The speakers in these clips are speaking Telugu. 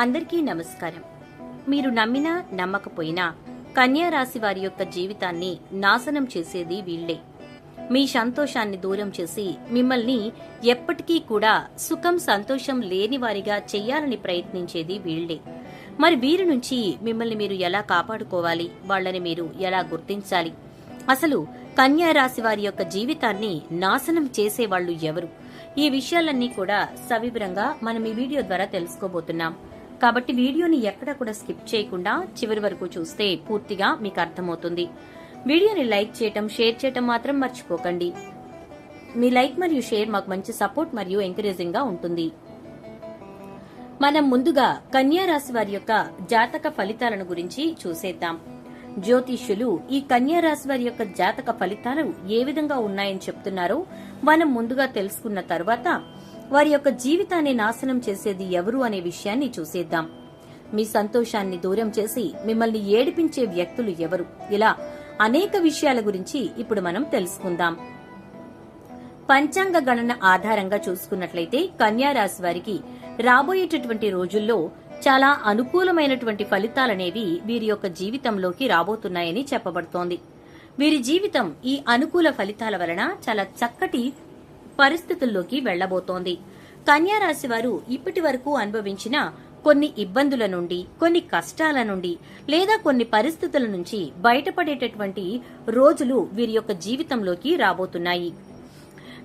అందరికీ నమస్కారం. మీరు నమ్మినా నమ్మకపోయినా కన్యా రాశి వారి యొక్క జీవితాన్ని నాశనం చేసేది వీళ్ళే మీ సంతోషాన్ని దూరం చేసి మిమ్మల్ని ఎప్పటికీ కూడా సుఖం సంతోషం లేని వారిగా చెయ్యాలని ప్రయత్నించేది వీళ్ళే మరి వీరి నుంచి మిమ్మల్ని మీరు ఎలా కాపాడుకోవాలి? వాళ్ళని మీరు ఎలా గుర్తించాలి? అసలు కన్యా రాశి వారి యొక్క జీవితాన్ని నాశనం చేసేవాళ్ళు ఎవరు? ఈ విషయాలన్నీ కూడా సవివరంగా మనం ఈ వీడియో ద్వారా తెలుసుకోబోతున్నాం. కాబట్టి వీడియోని ఎక్కడ కూడా స్కిప్ చేయకుండా చివరి వరకు చూస్తే పూర్తిగా మీకు అర్థమవుతుంది. వీడియోని లైక్ చేయటం షేర్ చేయటం మాత్రం మర్చిపోకండి. మీ లైక్ మరియు షేర్ మాకు మంచి సపోర్ట్ మరియు ఎంకరేజింగ్గా ఉంటుంది. మనం ముందుగా కన్యా రాశి వారి యొక్క జాతక ఫలితాలను గురించి చూసేద్దాం. జ్యోతిష్యులు ఈ కన్యా రాశి వారి యొక్క జాతక ఫలితాలు ఏ విధంగా ఉన్నాయని చెప్తున్నారో మనం ముందుగా తెలుసుకున్న తర్వాత వారి యొక్క జీవితాన్ని నాశనం చేసేది ఎవరు అనే విషయాన్ని చూసేద్దాం. మీ సంతోషాన్ని దూరం చేసి మిమ్మల్ని ఏడిపించే వ్యక్తులు ఎవరు? ఇలా అనేక విషయాల గురించి ఇప్పుడు మనం తెలుసుకుందాం. పంచాంగ గణన ఆధారంగా చూసుకున్నట్లయితే కన్యారాశి వారికి రాబోయేటటువంటి రోజుల్లో చాలా అనుకూలమైనటువంటి ఫలితాలనేవి వీరి యొక్క జీవితంలోకి రాబోతున్నాయని చెప్పబడుతోంది. వీరి జీవితం ఈ అనుకూల ఫలితాల వలన చాలా చక్కటి పరిస్థితుల్లోకి వెళ్ళబోతోంది. కన్యారాశి వారు ఇప్పటి వరకు అనుభవించిన కొన్ని ఇబ్బందుల నుండి కొన్ని కష్టాల నుండి లేదా కొన్ని పరిస్థితుల నుంచి బయటపడేటటువంటి రోజులు వీరి యొక్క జీవితంలోకి రాబోతున్నాయి.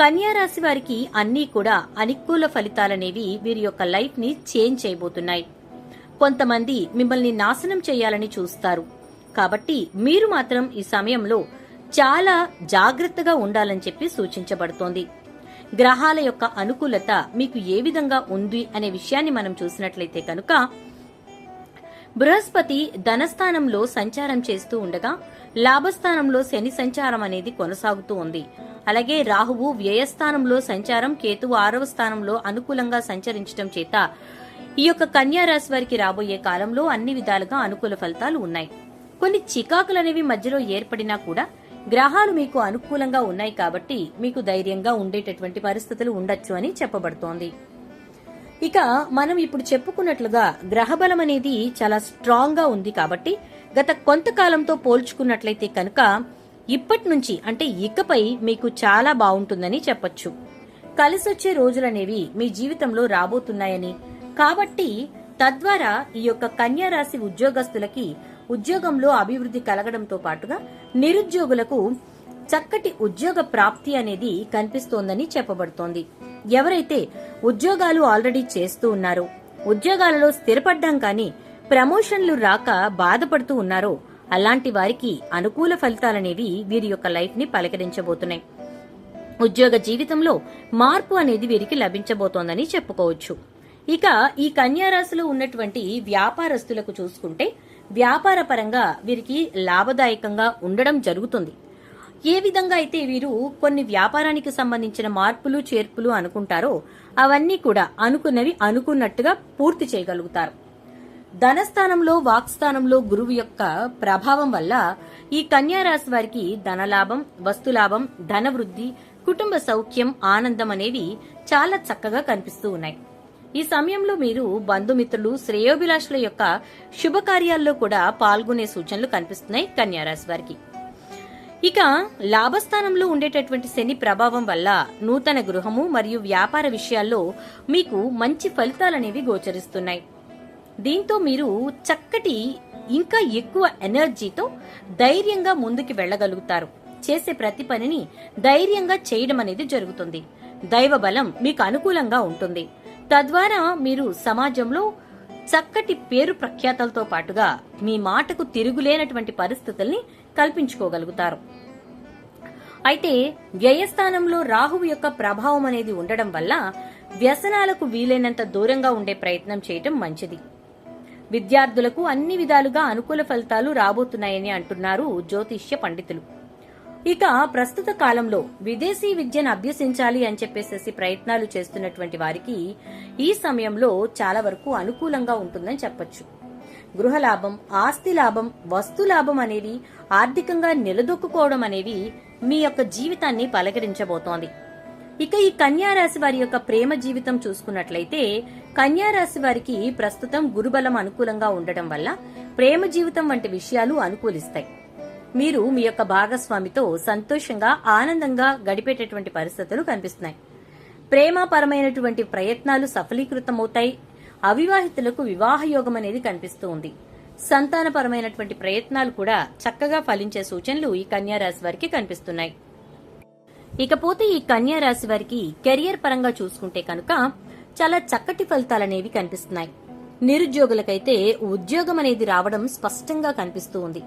కన్యారాశి వారికి అన్నీ కూడా అనుకూల ఫలితాలనేవి వీరి యొక్క లైఫ్ని చేంజ్ చేయబోతున్నాయి. కొంతమంది మిమ్మల్ని నాశనం చేయాలని చూస్తారు. కాబట్టి మీరు మాత్రం ఈ సమయంలో చాలా జాగ్రత్తగా ఉండాలని చెప్పి సూచించబడుతోంది. గ్రహాల యొక్క అనుకూలత మీకు ఏ విధంగా ఉంది అనే విషయాన్ని మనం చూసినట్లయితే కనుక బృహస్పతి ధనస్థానంలో సంచారం చేస్తూ ఉండగా లాభస్థానంలో శని సంచారం అనేది కొనసాగుతూ ఉంది. అలాగే రాహువు వ్యయస్థానంలో సంచారం కేతువు ఆరవ స్థానంలో అనుకూలంగా సంచరించడం చేత ఈ యొక్క కన్యా రాశి వారికి రాబోయే కాలంలో అన్ని విధాలుగా అనుకూల ఫలితాలు ఉన్నాయి. కొన్ని చికాకులనేవి మధ్యలో ఏర్పడినా కూడా గ్రహాలు మీకు అనుకూలంగా ఉన్నాయి కాబట్టి మీకు ధైర్యంగా ఉండేటటువంటి పరిస్థితులు ఉండొచ్చు అని చెప్పబడుతోంది. ఇక మనం ఇప్పుడు చెప్పుకున్నట్లుగా గ్రహబలం అనేది చాలా స్ట్రాంగ్గా ఉంది కాబట్టి గత కొంతకాలంతో పోల్చుకున్నట్లయితే కనుక ఇప్పటి నుంచి అంటే ఇకపై మీకు చాలా బాగుంటుందని చెప్పొచ్చు. కలిసొచ్చే రోజులనేవి మీ జీవితంలో రాబోతున్నాయని. కాబట్టి తద్వారా ఈ యొక్క కన్యా రాశి ఉద్యోగస్తులకి ఉద్యోగంలో అభివృద్ధి కలగడంతో పాటుగా నిరుద్యోగులకు చక్కటి ఉద్యోగ ప్రాప్తి అనేది కనిపిస్తోందని చెప్పబడుతోంది. ఎవరైతే ఉద్యోగాలు ఆల్రెడీ చేస్తూ ఉన్నారో ఉద్యోగాలలో స్థిరపడ్డాం కానీ ప్రమోషన్లు రాక బాధపడుతూ ఉన్నారో అలాంటి వారికి అనుకూల ఫలితాలనేవి వీరి యొక్క లైఫ్ని పలకరించబోతున్నాయి. ఉద్యోగ జీవితంలో మార్పు అనేది వీరికి లభించబోతోందని చెప్పుకోవచ్చు. ఇక ఈ కన్యారాశిలో ఉన్నటువంటి వ్యాపారస్తులకు చూసుకుంటే వ్యాపారపరంగా వీరికి లాభదాయకంగా ఉండడం జరుగుతుంది. ఏ విధంగా అయితే వీరు కొన్ని వ్యాపారానికి సంబంధించిన మార్పులు చేర్పులు అనుకుంటారో అవన్నీ కూడా అనుకున్నవి అనుకున్నట్టుగా పూర్తి చేయగలుగుతారు. ధనస్థానంలో వాక్స్థానంలో గురువు యొక్క ప్రభావం వల్ల ఈ కన్యారాశి వారికి ధనలాభం వస్తులాభం ధన వృద్ధి కుటుంబ సౌఖ్యం ఆనందం అనేవి చాలా చక్కగా కనిపిస్తూ ఉన్నాయి. ఈ సమయంలో మీరు బంధుమిత్రులు శ్రేయోభిలాషుల యొక్క శుభకార్యాల్లో కూడా పాల్గొనే సూచనలు కనిపిస్తున్నాయి కన్యారాశి వారికి. ఇక లాభస్థానంలో ఉండేటటువంటి శని ప్రభావం వల్ల నూతన గృహము మరియు వ్యాపార విషయాల్లో మీకు మంచి ఫలితాలనేవి గోచరిస్తున్నాయి. దీంతో మీరు చక్కటి ఇంకా ఎక్కువ ఎనర్జీతో ధైర్యంగా ముందుకు వెళ్ళగలుగుతారు. చేసే ప్రతి పనిని ధైర్యంగా చేయడం అనేది జరుగుతుంది. దైవ బలం మీకు అనుకూలంగా ఉంటుంది. తద్వారా మీరు సమాజంలో చక్కటి పేరు ప్రఖ్యాతలతో పాటుగా మీ మాటకు తిరుగులేనటువంటి పరిస్థితుల్ని కల్పించుకోగలుగుతారు. అయితే వ్యయస్థానంలో రాహువు యొక్క ప్రభావం అనేది ఉండడం వల్ల వ్యసనాలకు వీలైనంత దూరంగా ఉండే ప్రయత్నం చేయటం మంచిది. విద్యార్థులకు అన్ని విధాలుగా అనుకూల ఫలితాలు రాబోతున్నాయని అంటున్నారు జ్యోతిష్య పండితులు. ఇక ప్రస్తుత కాలంలో విదేశీ విద్యను అభ్యసించాలి అని చెప్పేసేసి ప్రయత్నాలు చేస్తున్నటువంటి వారికి ఈ సమయంలో చాలా వరకు అనుకూలంగా ఉంటుందని చెప్పొచ్చు. గృహ లాభం ఆస్తి లాభం వస్తు లాభం అనేవి ఆర్థికంగా నిలదొక్కుకోవడం అనేవి మీ యొక్క జీవితాన్ని పలకరించబోతోంది. ఇక ఈ కన్యారాశి వారి యొక్క ప్రేమ జీవితం చూసుకున్నట్లయితే కన్యారాశి వారికి ప్రస్తుతం గురుబలం అనుకూలంగా ఉండటం వల్ల ప్రేమ జీవితం వంటి విషయాలు అనుకూలిస్తాయి. మీరు మీ యొక్క భాగస్వామితో సంతోషంగా ఆనందంగా గడిపేటటువంటి పరిస్థితులు కనిపిస్తున్నాయి. ప్రేమపరమైనటువంటి ప్రయత్నాలు సఫలీకృతమవుతాయి. అవివాహితులకు వివాహయోగం అనేది కనిపిస్తూ ఉంది. సంతానపరమైనటువంటి ప్రయత్నాలు కూడా చక్కగా ఫలించే సూచనలు ఈ కన్యారాశి వారికి కనిపిస్తున్నాయి. ఇకపోతే ఈ కన్యారాశి వారికి కెరియర్ పరంగా చూసుకుంటే కనుక చాలా చక్కటి ఫలితాలనేవి కనిపిస్తున్నాయి. నిరుద్యోగులకైతే ఉద్యోగం అనేది రావడం స్పష్టంగా కనిపిస్తూ ఉంది.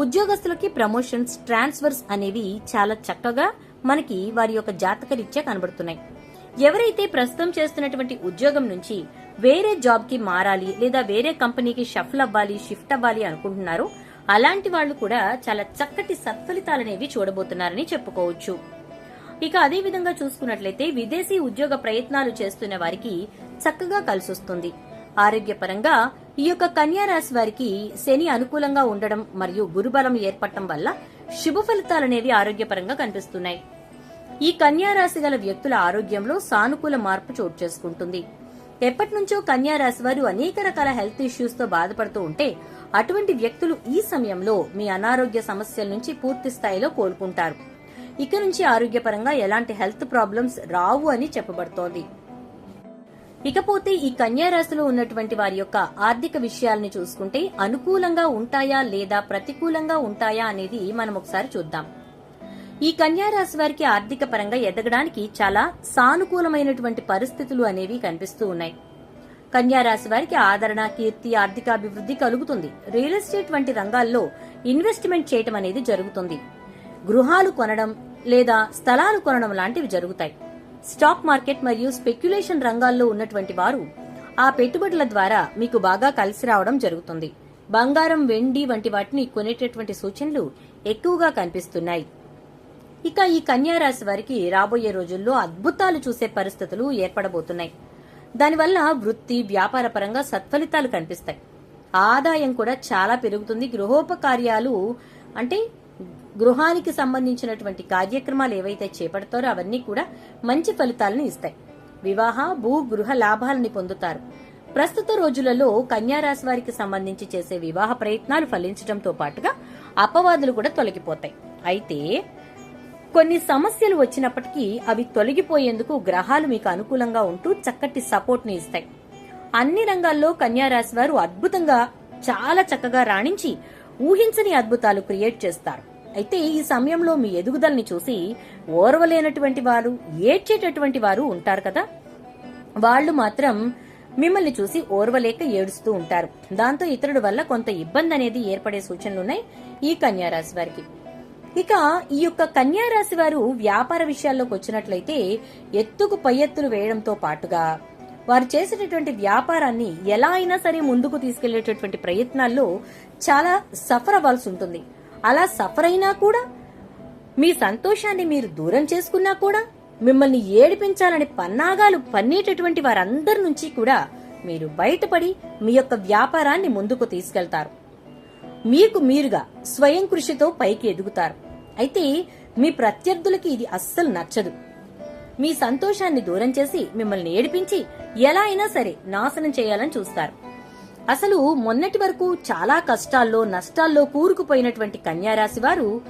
ఉద్యోగస్తులకి ప్రమోషన్స్ ట్రాన్స్ఫర్స్ అనేవి చాలా చక్కగా మనకి వారి యొక్క జాతకరీత్యా కనబడుతున్నాయి. ఎవరైతే ప్రస్తుతం చేస్తున్నటువంటి ఉద్యోగం నుంచి వేరే జాబ్కి మారాలి లేదా వేరే కంపెనీకి షఫల్ అవ్వాలి షిఫ్ట్ అవ్వాలి అనుకుంటున్నారో అలాంటి వాళ్ళు కూడా చాలా చక్కటి సత్ఫలితాలనేవి చూడబోతున్నారని చెప్పుకోవచ్చు. ఇక అదే విధంగా చూసుకున్నట్లయితే విదేశీ ఉద్యోగ ప్రయత్నాలు చేస్తున్న వారికి చక్కగా కలిసొస్తుంది. ఆరోగ్యపరంగా ఈ యొక్క కన్యారాశి వారికి శని అనుకూలంగా ఉండడం మరియు గురుబలం ఏర్పడటం వల్ల శుభ ఫలితాలనేవి ఆరోగ్యపరంగా కనిపిస్తున్నాయి. ఈ కన్యారాశి గల వ్యక్తుల ఆరోగ్యంలో సానుకూల మార్పు చోటు చేసుకుంటుంది. ఎప్పటి నుంచో కన్యారాశి వారు అనేక రకాల హెల్త్ ఇష్యూస్తో బాధపడుతూ ఉంటే అటువంటి వ్యక్తులు ఈ సమయంలో మీ అనారోగ్య సమస్యల నుంచి పూర్తి స్థాయిలో కోలుకుంటారు. ఇక నుంచి ఆరోగ్యపరంగా ఎలాంటి హెల్త్ ప్రాబ్లమ్స్ రావు అని చెప్పబడుతోంది. ఇకపోతే ఈ కన్యా రాశిలో ఉన్నటువంటి వారి యొక్క ఆర్థిక విషయాల్ని చూసుకుంటే అనుకూలంగా ఉంటాయా లేదా ప్రతికూలంగా ఉంటాయా అనేది మనం ఒకసారి చూద్దాం. ఈ కన్యా రాశి వారికి ఆర్థిక పరంగా ఎదగడానికి చాలా సానుకూలమైనటువంటి పరిస్థితులు అనేవి కనిపిస్తూ ఉన్నాయి. కన్యా రాశి వారికి ఆదరణ కీర్తి ఆర్థికాభివృద్ధి కలుగుతుంది. రియల్ ఎస్టేట్ వంటి రంగాల్లో ఇన్వెస్ట్మెంట్ చేయటం అనేది జరుగుతుంది. గృహాలు కొనడం లేదా స్థలాలు కొనడం లాంటివి జరుగుతాయి. స్టాక్ మార్కెట్ మరియు స్పెక్యులేషన్ రంగాల్లో ఉన్నటువంటి వారు ఆ పెట్టుబడుల ద్వారా మీకు బాగా కలిసి రావడం జరుగుతుంది. బంగారం వెండి వంటి వాటిని కొనేటటువంటి సూచనలు ఎక్కువగా కనిపిస్తున్నాయి. ఇక ఈ కన్యారాశి వారికి రాబోయే రోజుల్లో అద్భుతాలు చూసే పరిస్థితులు ఏర్పడబోతున్నాయి. దానివల్ల వృత్తి వ్యాపార పరంగా సత్ఫలితాలు కనిపిస్తాయి. ఆదాయం కూడా చాలా పెరుగుతుంది. గృహోపకార్యాలు అంటే గృహానికి సంబంధించినటువంటి కార్యక్రమాలు ఏవైతే చేపడతారో అవన్నీ కూడా మంచి ఫలితాలను ఇస్తాయి. వివాహ భూ గృహ లాభాలని పొందుతారు. ప్రస్తుత రోజులలో కన్యారాశి వారికి సంబంధించి చేసే వివాహ ప్రయత్నాలు ఫలించడంతో పాటుగా అపవాదులు కూడా తొలగిపోతాయి. అయితే కొన్ని సమస్యలు వచ్చినప్పటికీ అవి తొలగిపోయేందుకు గ్రహాలు మీకు అనుకూలంగా ఉంటూ చక్కటి సపోర్ట్ని ఇస్తాయి. అన్ని రంగాల్లో కన్యా రాశి వారు అద్భుతంగా చాలా చక్కగా రాణించి ఊహించని అద్భుతాలు క్రియేట్ చేస్తారు. అయితే ఈ సమయంలో మీ ఎదుగుదలని చూసి ఓర్వలేనటువంటి వారు ఏడ్చేటటువంటి వారు ఉంటారు కదా? వాళ్ళు మాత్రం మిమ్మల్ని చూసి ఓర్వలేక ఏడుస్తూ ఉంటారు. దాంతో ఇతరుల వల్ల కొంత ఇబ్బంది అనేది ఏర్పడే సూచనలున్నాయి ఈ కన్యారాశి వారికి. ఇక ఈ యొక్క కన్యారాశి వారు వ్యాపార విషయాల్లోకి వచ్చినట్లయితే ఎత్తుకు పై ఎత్తులు వేయడంతో పాటుగా వారు చేసేటటువంటి వ్యాపారాన్ని ఎలా అయినా సరే ముందుకు తీసుకెళ్ళేటటువంటి ప్రయత్నాల్లో చాలా సఫర్ అవ్వాల్సి ఉంటుంది. అలా సఫర్ అయినా కూడా మీ సంతోషాన్ని మీరు దూరం చేసుకున్నా కూడా మిమ్మల్ని ఏడిపించాలని పన్నాగాలు పన్నేటటువంటి వారందరి నుంచి కూడా మీరు బయటపడి మీ యొక్క వ్యాపారాన్ని ముందుకు తీసుకెళ్తారు. మీకు మీరుగా స్వయం కృషితో పైకి ఎదుగుతారు. అయితే మీ ప్రత్యర్థులకి ఇది అస్సలు నచ్చదు. మీ సంతోషాన్ని దూరం చేసి మిమ్మల్ని ఏడిపించి ఎలా అయినా సరే నాశనం చేయాలని చూస్తారు. అసలు మొన్నటి వరకు చాలా కష్టాల్లో నష్టాల్లో కూరుకుపోయినటువంటి కన్యారాశి వారు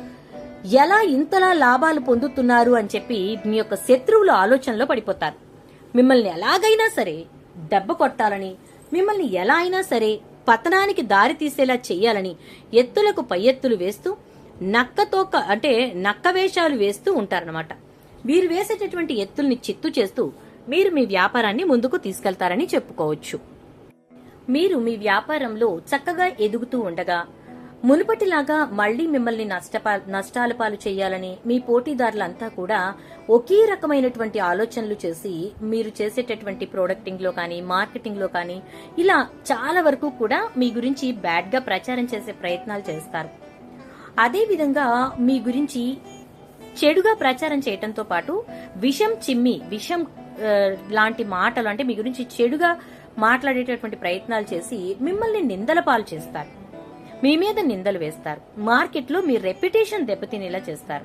ఎలా ఇంతలా లాభాలు పొందుతున్నారు అని చెప్పి మీ యొక్క శత్రువుల ఆలోచనలో పడిపోతారు. మిమ్మల్ని ఎలాగైనా సరే దెబ్బ కొట్టాలని మిమ్మల్ని ఎలా అయినా సరే పతనానికి దారి తీసేలా చెయ్యాలని ఎత్తులకు పై ఎత్తులు వేస్తూ నక్కతోక అంటే నక్క వేషాలు వేస్తూ ఉంటారనమాట వీరు వేసేటటువంటి ఎత్తుల్ని చిత్తు చేస్తూ మీరు మీ వ్యాపారాన్ని ముందుకు తీసుకెళ్తారని చెప్పుకోవచ్చు. మీరు మీ వ్యాపారంలో చక్కగా ఎదుగుతూ ఉండగా మునుపటిలాగా మళ్ళీ మిమ్మల్ని నష్టపా నష్టాల పాలు చేయాలని మీ పోటీదారులంతా కూడా ఒకే రకమైనటువంటి ఆలోచనలు చేసి మీరు చేసేటటువంటి ప్రోడక్టింగ్లో కానీ మార్కెటింగ్లో కానీ ఇలా చాలా వరకు కూడా మీ గురించి బ్యాడ్గా ప్రచారం చేసే ప్రయత్నాలు చేస్తారు. అదే విధంగా మీ గురించి చెడుగా ప్రచారం చేయటంతో పాటు విషం చిమ్మి విషం లాంటి మాటలు అంటే మీ గురించి చెడుగా మాట్లాడేటటువంటి ప్రయత్నాలు చేసి మిమ్మల్ని నిందల పాలు చేస్తారు. మీ మీద నిందలు వేస్తారు. మార్కెట్లో మీ రెప్యుటేషన్ దెబ్బతినేలా చేస్తారు.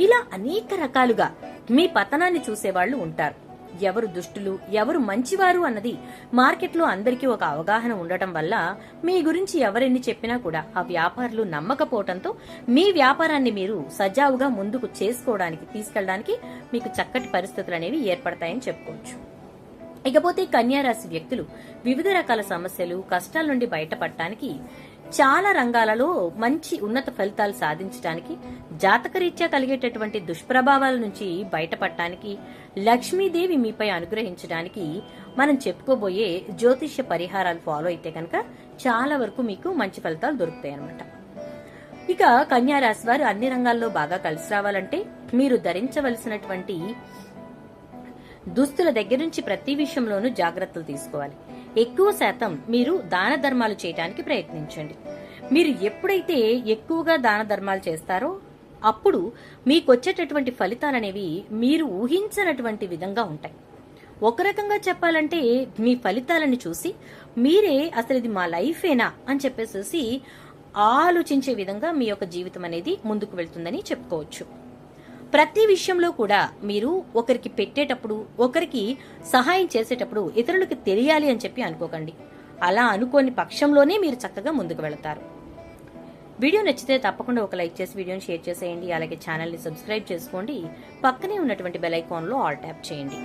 ఇలా అనేక రకాలుగా మీ పతనాన్ని చూసేవాళ్ళు ఉంటారు. ఎవరు దుష్టులు ఎవరు మంచివారు అన్నది మార్కెట్లో అందరికీ ఒక అవగాహన ఉండటం వల్ల మీ గురించి ఎవరెన్ని చెప్పినా కూడా ఆ వ్యాపారులు నమ్మకపోవటంతో మీ వ్యాపారాన్ని మీరు సజావుగా ముందుకు చేసుకోవడానికి తీసుకెళ్ళడానికి మీకు చక్కటి పరిస్థితులు అనేవి ఏర్పడతాయని చెప్పుకోవచ్చు. ఇకపోతే కన్యారాశి వ్యక్తులు వివిధ రకాల సమస్యలు కష్టాల నుండి బయటపడటానికి చాలా రంగాలలో మంచి ఉన్నత ఫలితాలు సాధించడానికి జాతకరీత్యా కలిగేటటువంటి దుష్ప్రభావాల నుంచి బయటపడటానికి లక్ష్మీదేవి మీపై అనుగ్రహించడానికి మనం చెప్పుకోబోయే జ్యోతిష్య పరిహారాలు ఫాలో అయితే కనుక చాలా వరకు మీకు మంచి ఫలితాలు దొరుకుతాయి అన్నమాట ఇక కన్యారాశి వారు అన్ని రంగాల్లో బాగా కలిసి రావాలంటే మీరు ధరించవలసినటువంటి దుస్తుల దగ్గర నుంచి ప్రతి విషయంలోనూ జాగ్రత్తలు తీసుకోవాలి. ఎక్కువ శాతం మీరు దాన ధర్మాలు చేయడానికి ప్రయత్నించండి. మీరు ఎప్పుడైతే ఎక్కువగా దాన ధర్మాలు చేస్తారో అప్పుడు మీకు వచ్చేటటువంటి ఫలితాలనేవి మీరు ఊహించనటువంటి విధంగా ఉంటాయి. ఒక రకంగా చెప్పాలంటే మీ ఫలితాలను చూసి మీరే అసలు ఇది మా లైఫేనా అని చెప్పేసి ఆలోచించే విధంగా మీ యొక్క జీవితం అనేది ముందుకు వెళ్తుందని చెప్పుకోవచ్చు. ప్రతి విషయంలో కూడా మీరు ఒకరికి పెట్టేటప్పుడు ఒకరికి సహాయం చేసేటప్పుడు ఇతరులకు తెలియాలి అని చెప్పి అనుకోకండి. అలా అనుకోని పక్షంలోనే మీరు చక్కగా ముందుకు వెళతారు. వీడియో నచ్చితే తప్పకుండా ఒక లైక్ చేసి వీడియోని షేర్ చేసేయండి. అలాగే ఛానల్ని సబ్స్క్రైబ్ చేసుకోండి. పక్కనే ఉన్నటువంటి బెల్ ఐకాన్లో ఆల్ ట్యాప్ చేయండి.